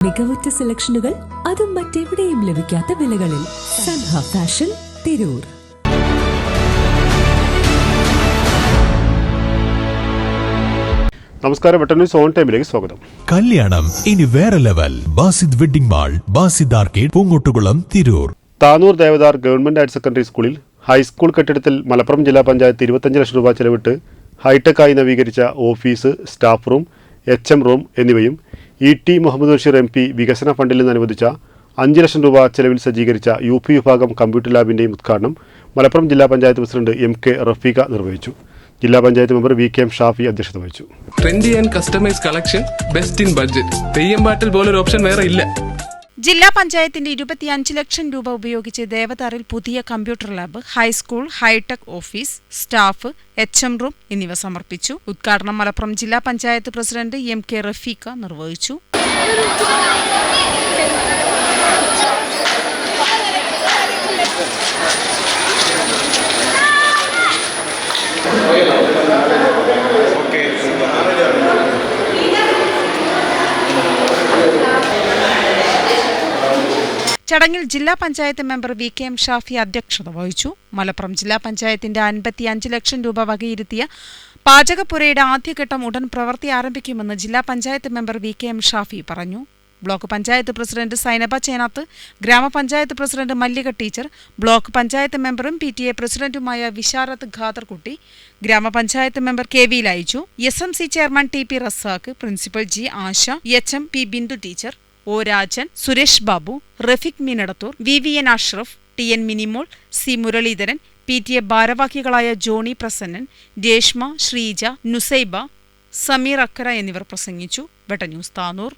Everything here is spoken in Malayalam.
മികവുറ്റ സെലക്ഷനുകൾ അതും മറ്റെവിടെയും ലഭിക്കാത്ത വിലകളിൽ സൻഹ ഫാഷൻ തിരൂർ. നമസ്കാരം വെട്ടൻ ന്യൂസ് ഓൺ ടൈമിലേക്ക് സ്വാഗതം. കല്യാണം ഇനി വേറെ level. Basid wedding mall Basid arcade Poonkottukulam Tirur. Tanur Devadar government higher secondary സ്കൂളിൽ ഹൈസ്കൂൾ കെട്ടിടത്തിൽ മലപ്പുറം ജില്ലാ പഞ്ചായത്ത് ഇരുപത്തഞ്ച് ലക്ഷം രൂപ ചെലവിട്ട് ഹൈടെക്കായി നവീകരിച്ച office staff room H M room എന്നിവയും E T Muhammad Basheer M P വികസന ഫണ്ടിൽ നിന്ന് അനുവദിച്ച അഞ്ച് ലക്ഷം രൂപ ചെലവിൽ സജ്ജീകരിച്ച യു പി വിഭാഗം കമ്പ്യൂട്ടർ ലാബിന്റെയും ഉദ്ഘാടനം മലപ്പുറം ജില്ലാ panchayat president M K Rafeeqa നിർവഹിച്ചു. ജില്ലാ panchayat member V K M Shafi അധ്യക്ഷത വഹിച്ചു. Trendy and customise collection best in budget Theyyam പാട്ടിൽ പോലൊരു ഓപ്ഷൻ വേറെ ഇല്ല. ജില്ലാ പഞ്ചായത്തിന്റെ ഇരുപത്തിയഞ്ച് ലക്ഷം രൂപ ഉപയോഗിച്ച് ദേവതാറിൽ പുതിയ computer lab high school hitech office staff H M room എന്നിവ സമർപ്പിച്ചു. ഉദ്ഘാടനം മലപ്പുറം ജില്ലാ panchayat president M K Rafeeqa നിർവഹിച്ചു. ചടങ്ങിൽ ജില്ലാ panchayat member V K M Shafi അധ്യക്ഷത വഹിച്ചു. മലപ്പുറം ജില്ലാ പഞ്ചായത്തിന്റെ അൻപത്തിയഞ്ച് ലക്ഷം രൂപ വകയിരുത്തിയ പാചകപ്പുരയുടെ ആദ്യഘട്ടം ഉടൻ പ്രവൃത്തി ആരംഭിക്കുമെന്ന് ജില്ലാ panchayat member V K M Shafi പറഞ്ഞു. ബ്ലോക്ക് പഞ്ചായത്ത് പ്രസിഡന്റ് സൈനബ ചേനാത്ത് ഗ്രാമപഞ്ചായത്ത് president Mallika teacher block panchayat മെമ്പറും പി ടി എ പ്രസിഡന്റുമായ വിശാരത്ത് ഖാദർകുട്ടി ഗ്രാമപഞ്ചായത്ത് മെമ്പർ കെ വി ലയിച്ചു. S M C chairman T P Razak principal G Asha H M P Bindu teacher O Rajan Suresh Babu Rafeeq Meenadathur V V N Ashraf T N Minimol C Muraleedharan P T A ഭാരവാഹികളായ ജോണി പ്രസന്നൻ രേഷ്മ ശ്രീജ നുസൈബ സമീർ അക്കര എന്നിവർ പ്രസംഗിച്ചു. വെട്ട ന്യൂസ് താനൂർ.